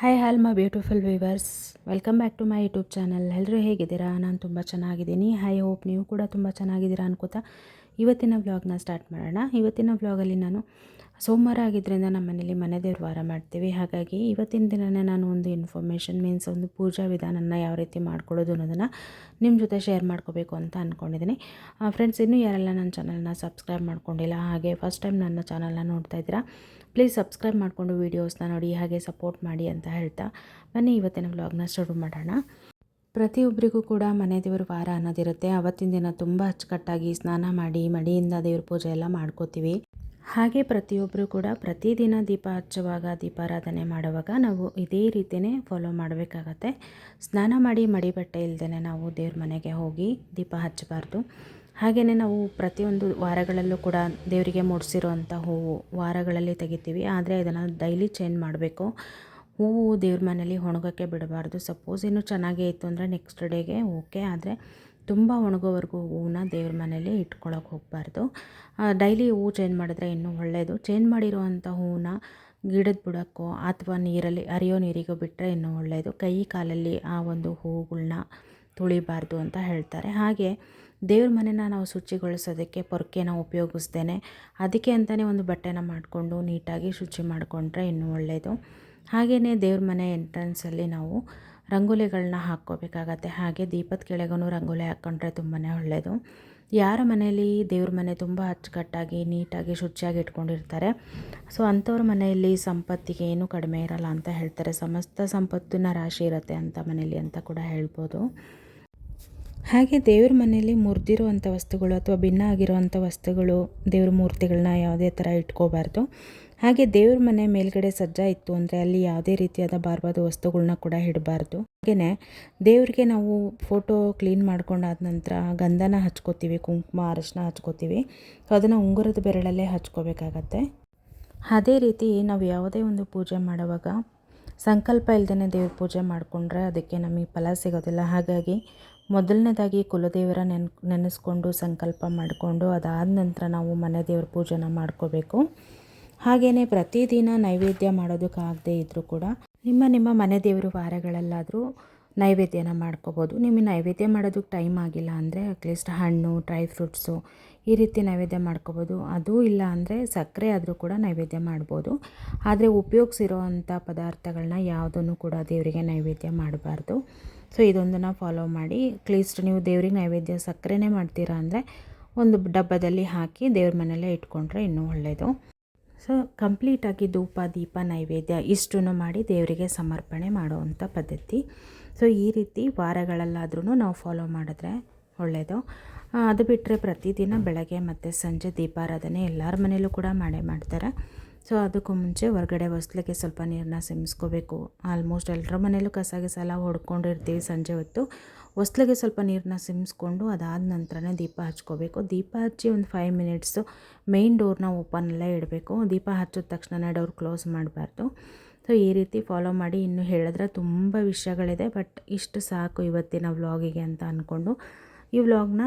Hi all my beautiful viewers welcome back to my YouTube channel ಎಲ್ಲರೂ ಹೇಗಿದ್ದೀರಾ? ನಾನು ತುಂಬ ಚೆನ್ನಾಗಿದ್ದೀನಿ. ಹೈ ಹೋಪ್ ನೀವು ಕೂಡ ತುಂಬ ಚೆನ್ನಾಗಿದ್ದೀರಾ ಅನ್ಕೋತಾ ಇವತ್ತಿನ ವ್ಲಾಗ್ನ ಸ್ಟಾರ್ಟ್ ಮಾಡೋಣ. ಇವತ್ತಿನ ವ್ಲಾಗಲ್ಲಿ ನಾನು ಸೋಮವಾರ ಆಗಿದ್ದರಿಂದ ನಮ್ಮ ಮನೇಲಿ ಮನೆ ದೇವ್ರ ವಾರ ಮಾಡ್ತೀವಿ. ಹಾಗಾಗಿ ಇವತ್ತಿನ ದಿನನೇ ನಾನು ಒಂದು ಇನ್ಫಾರ್ಮೇಷನ್ ಮೀನ್ಸ್ ಒಂದು ಪೂಜಾ ವಿಧಾನನ ಯಾವ ರೀತಿ ಮಾಡ್ಕೊಳ್ಳೋದು ಅನ್ನೋದನ್ನು ನಿಮ್ಮ ಜೊತೆ ಶೇರ್ ಮಾಡ್ಕೋಬೇಕು ಅಂತ ಅಂದ್ಕೊಂಡಿದ್ದೀನಿ ಫ್ರೆಂಡ್ಸ್ ಇನ್ನೂ ಯಾರೆಲ್ಲ ನನ್ನ ಚಾನಲ್ನ ಸಬ್ಸ್ಕ್ರೈಬ್ ಮಾಡ್ಕೊಂಡಿಲ್ಲ, ಹಾಗೆ ಫಸ್ಟ್ ಟೈಮ್ ನನ್ನ ಚಾನಲ್ನ ನೋಡ್ತಾ ಇದ್ದೀರಾ ಪ್ಲೀಸ್ ಸಬ್ಸ್ಕ್ರೈಬ್ ಮಾಡಿಕೊಂಡು ವೀಡಿಯೋಸ್ನ ನೋಡಿ, ಹಾಗೆ ಸಪೋರ್ಟ್ ಮಾಡಿ ಅಂತ ಹೇಳ್ತಾ ಬನ್ನಿ. ಇವತ್ತಿನ ವ್ಲಾಗ್ನ ಶುರು ಮಾಡೋಣ. ಪ್ರತಿಯೊಬ್ಬರಿಗೂ ಕೂಡ ಮನೆ ದೇವ್ರ ವಾರ ಅನ್ನೋದಿರುತ್ತೆ. ಅವತ್ತಿನ ದಿನ ತುಂಬ ಅಚ್ಚುಕಟ್ಟಾಗಿ ಸ್ನಾನ ಮಾಡಿ, ಮಡಿಯಿಂದ ದೇವ್ರ ಪೂಜೆ ಎಲ್ಲ ಮಾಡ್ಕೋತೀವಿ. ಹಾಗೆ ಪ್ರತಿಯೊಬ್ಬರು ಕೂಡ ಪ್ರತಿದಿನ ದೀಪ ಹಚ್ಚುವಾಗ, ದೀಪಾರಾಧನೆ ಮಾಡುವಾಗ ನಾವು ಇದೇ ರೀತಿಯೇ ಫಾಲೋ ಮಾಡಬೇಕಾಗತ್ತೆ. ಸ್ನಾನ ಮಾಡಿ ಮಡಿ ಬಟ್ಟೆ ಇಲ್ಲದೇ ನಾವು ದೇವ್ರ ಮನೆಗೆ ಹೋಗಿ ದೀಪ ಹಚ್ಚಬಾರ್ದು. ಹಾಗೆಯೇ ನಾವು ಪ್ರತಿಯೊಂದು ವಾರಗಳಲ್ಲೂ ಕೂಡ ದೇವರಿಗೆ ಮೂಡಿಸಿರುವಂಥ ಹೂವು ವಾರಗಳಲ್ಲಿ ತೆಗಿತೀವಿ. ಆದರೆ ಇದನ್ನು ಡೈಲಿ ಚೇಂಜ್ ಮಾಡಬೇಕು. ಹೂವು ದೇವ್ರ ಮನೇಲಿ ಒಣಗೋಕ್ಕೆ ಬಿಡಬಾರ್ದು. ಸಪೋಸ್ ಇನ್ನೂ ಚೆನ್ನಾಗೇ ಇತ್ತು ಅಂದರೆ ನೆಕ್ಸ್ಟ್ ಡೇಗೆ ಓಕೆ ಆದರೆ ತುಂಬ ಒಣಗೋವರೆಗೂ ಹೂವನ್ನ ದೇವ್ರ ಮನೇಲಿ ಇಟ್ಕೊಳ್ಳೋಕೆ ಹೋಗಬಾರ್ದು. ಡೈಲಿ ಹೂವು ಚೇಂಜ್ ಮಾಡಿದ್ರೆ ಇನ್ನೂ ಒಳ್ಳೆಯದು ಚೇಂಜ್ ಮಾಡಿರುವಂಥ ಹೂವನ್ನ ಗಿಡದ ಬುಡಕ್ಕೋ ಅಥವಾ ನೀರಲ್ಲಿ, ಹರಿಯೋ ನೀರಿಗೋ ಬಿಟ್ಟರೆ ಇನ್ನೂ ಒಳ್ಳೆಯದು ಕೈ ಕಾಲಲ್ಲಿ ಆ ಒಂದು ಹೂವುಗಳ್ನ ತುಳಿಬಾರ್ದು ಅಂತ ಹೇಳ್ತಾರೆ. ಹಾಗೆ ದೇವ್ರ ಮನೆನ ನಾವು ಶುಚಿಗೊಳಿಸೋದಕ್ಕೆ ಪೊರ್ಕೆನ ಉಪಯೋಗಿಸ್ದೇನೆ. ಅದಕ್ಕೆ ಅಂತಲೇ ಒಂದು ಬಟ್ಟೆನ ಮಾಡಿಕೊಂಡು ನೀಟಾಗಿ ಶುಚಿ ಮಾಡಿಕೊಂಡ್ರೆ ಇನ್ನೂ ಒಳ್ಳೆಯದು ಹಾಗೆಯೇ ದೇವ್ರ ಮನೆ ಎಂಟ್ರೆನ್ಸಲ್ಲಿ ನಾವು ರಂಗೋಲಿಗಳನ್ನ ಹಾಕ್ಕೋಬೇಕಾಗತ್ತೆ. ಹಾಗೆ ದೀಪದ ಕೆಳಗೂ ರಂಗೋಲಿ ಹಾಕ್ಕೊಂಡ್ರೆ ತುಂಬಾ ಒಳ್ಳೆಯದು ಯಾರ ಮನೆಯಲ್ಲಿ ದೇವ್ರ ಮನೆ ತುಂಬ ಅಚ್ಚುಕಟ್ಟಾಗಿ, ನೀಟಾಗಿ, ಶುಚಿಯಾಗಿ ಇಟ್ಕೊಂಡಿರ್ತಾರೆ, ಸೊ ಅಂಥವ್ರ ಮನೆಯಲ್ಲಿ ಸಂಪತ್ತಿಗೆ ಏನೂ ಕಡಿಮೆ ಇರಲ್ಲ ಅಂತ ಹೇಳ್ತಾರೆ. ಸಮಸ್ತ ಸಂಪತ್ತಿನ ರಾಶಿ ಇರುತ್ತೆ ಅಂತ ಮನೆಯಲ್ಲಿ ಅಂತ ಕೂಡ ಹೇಳ್ಬೋದು. ಹಾಗೆ ದೇವ್ರ ಮನೆಯಲ್ಲಿ ಮುರಿದಿರುವಂಥ ವಸ್ತುಗಳು ಅಥವಾ ಭಿನ್ನ ಆಗಿರುವಂಥ ವಸ್ತುಗಳು ದೇವ್ರ ಮೂರ್ತಿಗಳನ್ನ ಯಾವುದೇ ಥರ ಇಟ್ಕೋಬಾರ್ದು. ಹಾಗೆ ದೇವ್ರ ಮನೆ ಮೇಲ್ಗಡೆ ಸಜ್ಜಾ ಇತ್ತು ಅಂದರೆ ಅಲ್ಲಿ ಯಾವುದೇ ರೀತಿಯಾದ ಬಾರ್ಬಾದ ವಸ್ತುಗಳನ್ನ ಕೂಡ ಇಡಬಾರ್ದು. ಹಾಗೆಯೇ ದೇವ್ರಿಗೆ ನಾವು ಫೋಟೋ ಕ್ಲೀನ್ ಮಾಡ್ಕೊಂಡಾದ ನಂತರ ಗಂಧನ ಹಚ್ಕೋತೀವಿ, ಕುಂಕುಮ, ಅರಶಿನ ಹಚ್ಕೋತೀವಿ. ಸೊ ಅದನ್ನು ಉಂಗುರದ ಬೆರಳಲ್ಲೇ ಹಚ್ಕೋಬೇಕಾಗತ್ತೆ. ಅದೇ ರೀತಿ ನಾವು ಯಾವುದೇ ಒಂದು ಪೂಜೆ ಮಾಡುವಾಗ ಸಂಕಲ್ಪ ಇಲ್ಲದೇ ದೇವ್ರ ಪೂಜೆ ಮಾಡಿಕೊಂಡ್ರೆ ಅದಕ್ಕೆ ನಮಗೆ ಫಲ ಸಿಗೋದಿಲ್ಲ. ಹಾಗಾಗಿ ಮೊದಲನೇದಾಗಿ ಕುಲದೇವರ ನೆನ್, ನೆನೆಸ್ಕೊಂಡು ಸಂಕಲ್ಪ ಮಾಡಿಕೊಂಡು ಅದಾದ ನಂತರ ನಾವು ಮನೆ ದೇವ್ರ ಪೂಜೆನ ಮಾಡ್ಕೋಬೇಕು. ಹಾಗೆಯೇ ಪ್ರತಿದಿನ ನೈವೇದ್ಯ ಮಾಡೋದಕ್ಕಾಗದೇ ಇದ್ದರೂ ಕೂಡ ನಿಮ್ಮ ನಿಮ್ಮ ಮನೆ ದೇವರು ವಾರಗಳಲ್ಲಾದರೂ ನೈವೇದ್ಯನ ಮಾಡ್ಕೋಬೋದು. ನಿಮಗೆ ನೈವೇದ್ಯ ಮಾಡೋದಕ್ಕೆ ಟೈಮ್ ಆಗಿಲ್ಲ ಅಂದರೆ ಅಟ್ಲೀಸ್ಟ್ ಹಣ್ಣು ಡ್ರೈ ಫ್ರೂಟ್ಸು ಈ ರೀತಿ ನೈವೇದ್ಯ ಮಾಡ್ಕೋಬೋದು. ಅದೂ ಇಲ್ಲ ಅಂದರೆ ಸಕ್ಕರೆ ಆದರೂ ಕೂಡ ನೈವೇದ್ಯ ಮಾಡ್ಬೋದು. ಆದರೆ ಉಪಯೋಗಿಸಿರೋ ಅಂಥ ಪದಾರ್ಥಗಳನ್ನ ಯಾವುದನ್ನು ಕೂಡ ದೇವರಿಗೆ ನೈವೇದ್ಯ ಮಾಡಬಾರ್ದು. ಸೊ ಇದೊಂದನ್ನು ಫಾಲೋ ಮಾಡಿ. ಅಟ್ಲೀಸ್ಟ್ ನೀವು ದೇವ್ರಿಗೆ ನೈವೇದ್ಯ ಸಕ್ಕರೆನೇ ಮಾಡ್ತೀರಾ ಅಂದರೆ ಒಂದು ಡಬ್ಬದಲ್ಲಿ ಹಾಕಿ ದೇವ್ರ ಮನೆಯಲ್ಲೇ ಇಟ್ಕೊಂಡ್ರೆ ಇನ್ನೂ ಒಳ್ಳೆಯದು ಸೊ ಕಂಪ್ಲೀಟಾಗಿ ಧೂಪ, ದೀಪ, ನೈವೇದ್ಯ ಇಷ್ಟನ್ನು ಮಾಡಿ ದೇವರಿಗೆ ಸಮರ್ಪಣೆ ಮಾಡುವಂಥ ಪದ್ಧತಿ. ಸೊ ಈ ರೀತಿ ವಾರಗಳಲ್ಲಾದ್ರೂ ನಾವು ಫಾಲೋ ಮಾಡಿದ್ರೆ ಒಳ್ಳೆಯದು ಅದು ಬಿಟ್ಟರೆ ಪ್ರತಿದಿನ ಬೆಳಗ್ಗೆ ಮತ್ತು ಸಂಜೆ ದೀಪಾರಾಧನೆ ಎಲ್ಲರ ಮನೇಲೂ ಕೂಡ ಮಾಡೇ ಮಾಡ್ತಾರೆ. ಸೊ ಅದಕ್ಕೂ ಮುಂಚೆ ಹೊರಗಡೆ ಹೊಸ್ಲಿಗೆ ಸ್ವಲ್ಪ ನೀರನ್ನ ಸಿಮಿಸ್ಕೋಬೇಕು. ಆಲ್ಮೋಸ್ಟ್ ಎಲ್ಲರ ಮನೇಲೂ ಕಸ ಗಿಸ ಎಲ್ಲ ಹೊಡ್ಕೊಂಡಿರ್ತೀವಿ ಸಂಜೆ ಹೊತ್ತು. ಹೊಸ್ಲಿಗೆ ಸ್ವಲ್ಪ ನೀರನ್ನ ಸಿಮ್ಸ್ಕೊಂಡು ಅದಾದ ನಂತರನೇ ದೀಪ ಹಚ್ಕೋಬೇಕು. ದೀಪ ಹಚ್ಚಿ ಒಂದು ಫೈವ್ ಮಿನಿಟ್ಸು ಮೇಯ್ನ್ ಡೋರ್ನ ಓಪನಲ್ಲೇ ಇಡಬೇಕು. ದೀಪ ಹಚ್ಚಿದ ತಕ್ಷಣ ಡೋರ್ ಕ್ಲೋಸ್ ಮಾಡಬಾರ್ದು. ಸೊ ಈ ರೀತಿ ಫಾಲೋ ಮಾಡಿ ಇನ್ನೂ ಹೇಳಿದ್ರೆ ತುಂಬ ವಿಷಯಗಳಿದೆ ಬಟ್ ಇಷ್ಟು ಸಾಕು ಇವತ್ತಿನ ವ್ಲಾಗಿಗೆ ಅಂತ ಅಂದ್ಕೊಂಡು ಈ ವ್ಲಾಗ್ನ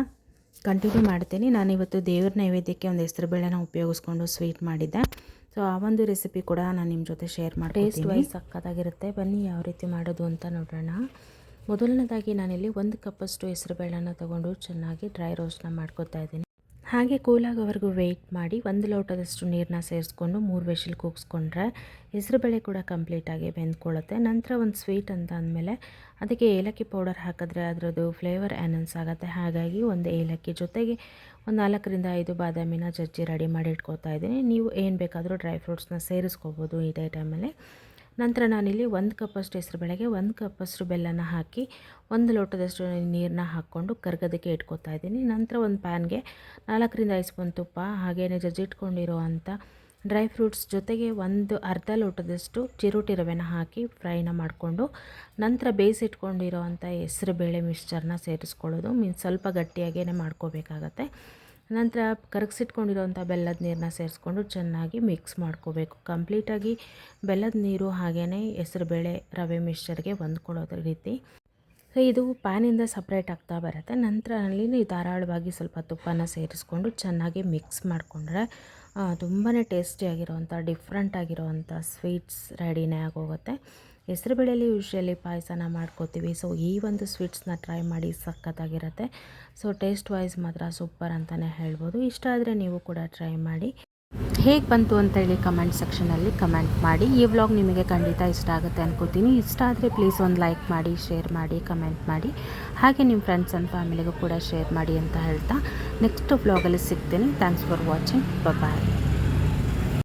ಕಂಟಿನ್ಯೂ ಮಾಡ್ತೀನಿ. ನಾನು ಇವತ್ತು ದೇವ್ರ ನೈವೇದ್ಯಕ್ಕೆ ಒಂದು ಹೆಸರು ಬೇಳೆನ ಉಪಯೋಗಿಸ್ಕೊಂಡು ಸ್ವೀಟ್ ಮಾಡಿದ್ದೆ. ಸೊ ಆ ಒಂದು ರೆಸಿಪಿ ಕೂಡ ನಾನು ನಿಮ್ಮ ಜೊತೆ ಶೇರ್ ಮಾಡಿ ಟೇಸ್ಟ್ ವೈಸ್ ಸಕ್ಕತ್ತಾಗಿರುತ್ತೆ. ಬನ್ನಿ ಯಾವ ರೀತಿ ಮಾಡೋದು ಅಂತ ನೋಡೋಣ. ಮೊದಲನೇದಾಗಿ ನಾನಿಲ್ಲಿ ಒಂದು ಕಪ್ಪಷ್ಟು ಹೆಸರು ಬೇಳೆನ ತೊಗೊಂಡು ಚೆನ್ನಾಗಿ ಡ್ರೈ ರೋಸ್ಟ್ನ ಮಾಡ್ಕೊತಾ ಇದ್ದೀನಿ. ಹಾಗೆ ಕೂಲಾಗೋವರೆಗೂ ವೆಯ್ಟ್ ಮಾಡಿ ಒಂದು ಲೋಟದಷ್ಟು ನೀರನ್ನ ಸೇರಿಸ್ಕೊಂಡು ಮೂರು ವಿಷಲ್ ಕೂಗಿಸ್ಕೊಂಡ್ರೆ ಹೆಸರುಬೇಳೆ ಕೂಡ ಕಂಪ್ಲೀಟಾಗಿ ಬೆಂದ್ಕೊಳ್ಳುತ್ತೆ. ನಂತರ ಒಂದು ಸ್ವೀಟ್ ಅಂತ ಅಂದಮೇಲೆ ಅದಕ್ಕೆ ಏಲಕ್ಕಿ ಪೌಡರ್ ಹಾಕಿದ್ರೆ ಅದರದ್ದು ಫ್ಲೇವರ್ ಎನನ್ಸ್ ಆಗುತ್ತೆ. ಹಾಗಾಗಿ ಒಂದು ಏಲಕ್ಕಿ ಜೊತೆಗೆ ಒಂದು ನಾಲ್ಕರಿಂದ ಐದು ಬಾದಾಮಿನ ಜಜ್ಜಿ ರೆಡಿ ಮಾಡಿ ಇಟ್ಕೊತಾ ಇದ್ದೀನಿ. ನೀವು ಏನು ಬೇಕಾದರೂ ಡ್ರೈ ಫ್ರೂಟ್ಸ್ನ ಸೇರಿಸ್ಕೋಬೋದು ಇದೇ ಟೈಮಲ್ಲಿ ನಂತರ ನಾನಿಲ್ಲಿ ಒಂದು ಕಪ್ಪಷ್ಟು ಹೆಸರು ಬೆಳೆಗೆ, ಒಂದು ಕಪ್ಪಷ್ಟು ಬೆಲ್ಲನ ಹಾಕಿ, ಒಂದು ಲೋಟದಷ್ಟು ನೀರನ್ನ ಹಾಕ್ಕೊಂಡು ಕರ್ಗೋದಕ್ಕೆ ಇಟ್ಕೊತಾ ಇದ್ದೀನಿ. ನಂತರ ಒಂದು ಪ್ಯಾನ್ಗೆ ನಾಲ್ಕರಿಂದ ಐದು ಸ್ಪೂನ್ ತುಪ್ಪ ಹಾಗೆಯೇ ಜಜ್ಜಿಟ್ಕೊಂಡಿರೋ ಅಂಥ ಡ್ರೈ ಫ್ರೂಟ್ಸ್ ಜೊತೆಗೆ ಒಂದು ಅರ್ಧ ಲೋಟದಷ್ಟು ಚಿರುಟಿ ರವೆನ ಹಾಕಿ ಫ್ರೈನ ಮಾಡಿಕೊಂಡು, ನಂತರ ಬೇಯಿಸಿಟ್ಕೊಂಡಿರೋ ಅಂಥ ಹೆಸರು ಬೇಳೆ ಮಿಕ್ಸ್ಚರ್ನ ಸೇರಿಸ್ಕೊಳ್ಳೋದು. ಮೀನ್ಸ್ ಸ್ವಲ್ಪ ಗಟ್ಟಿಯಾಗೇ ಮಾಡ್ಕೋಬೇಕಾಗತ್ತೆ. ನಂತರ ಕರಗಿಸಿಟ್ಕೊಂಡಿರೋಂಥ ಬೆಲ್ಲದ ನೀರನ್ನ ಸೇರಿಸ್ಕೊಂಡು ಚೆನ್ನಾಗಿ ಮಿಕ್ಸ್ ಮಾಡ್ಕೋಬೇಕು. ಕಂಪ್ಲೀಟಾಗಿ ಬೆಲ್ಲದ ನೀರು ಹಾಗೆಯೇ ಹೆಸರುಬೇಳೆ ರವೆ ಮಿಕ್ಸ್ಚರ್ಗೆ ಹೊಂದ್ಕೊಳ್ಳೋದ್ರ ರೀತಿ. ಸೊ ಇದು ಪ್ಯಾನಿಂದ ಸಪ್ರೇಟ್ ಆಗ್ತಾ ಬರುತ್ತೆ. ನಂತರ ಅಲ್ಲಿ ಧಾರಾಳವಾಗಿ ಸ್ವಲ್ಪ ತುಪ್ಪನ ಸೇರಿಸ್ಕೊಂಡು ಚೆನ್ನಾಗಿ ಮಿಕ್ಸ್ ಮಾಡಿಕೊಂಡ್ರೆ ತುಂಬಾ ಟೇಸ್ಟಿಯಾಗಿರೋವಂಥ ಡಿಫ್ರೆಂಟ್ ಆಗಿರೋವಂಥ ಸ್ವೀಟ್ಸ್ ರೆಡಿನೇ ಆಗೋಗುತ್ತೆ. ಹೆಸರುಬೇಳೆಯಲ್ಲಿ ಯೂಶ್ವಲಿ ಪಾಯಸನ ಮಾಡ್ಕೋತೀವಿ. ಸೊ ಈ ಒಂದು ಸ್ವೀಟ್ಸ್ನ ಟ್ರೈ ಮಾಡಿ ಸಖತ್ತಾಗಿರುತ್ತೆ. ಸೊ ಟೇಸ್ಟ್ ವೈಸ್ ಮಾತ್ರ ಸೂಪರ್ ಅಂತಲೇ ಹೇಳ್ಬೋದು. ಇಷ್ಟ ಆದರೆ ನೀವು ಕೂಡ ಟ್ರೈ ಮಾಡಿ. ಹೇಗೆ ಬಂತು ಅಂತೇಳಿ ಕಮೆಂಟ್ ಸೆಕ್ಷನಲ್ಲಿ ಕಮೆಂಟ್ ಮಾಡಿ. ಈ ವ್ಲಾಗ್ ನಿಮಗೆ ಖಂಡಿತ ಇಷ್ಟ ಆಗುತ್ತೆ ಅನ್ಕೋತೀನಿ. ಇಷ್ಟ ಆದರೆ ಪ್ಲೀಸ್ ಒಂದು ಲೈಕ್ ಮಾಡಿ ಶೇರ್ ಮಾಡಿ ಕಮೆಂಟ್ ಮಾಡಿ. ಹಾಗೆ ನಿಮ್ಮ ಫ್ರೆಂಡ್ಸ್ ಆ್ಯಂಡ್ ಫ್ಯಾಮಿಲಿಗೂ ಕೂಡ ಶೇರ್ ಮಾಡಿ ಅಂತ ಹೇಳ್ತಾ. ನೆಕ್ಸ್ಟ್ ವ್ಲಾಗಲ್ಲಿ ಸಿಗ್ತೀನಿ. Thanks for watching bye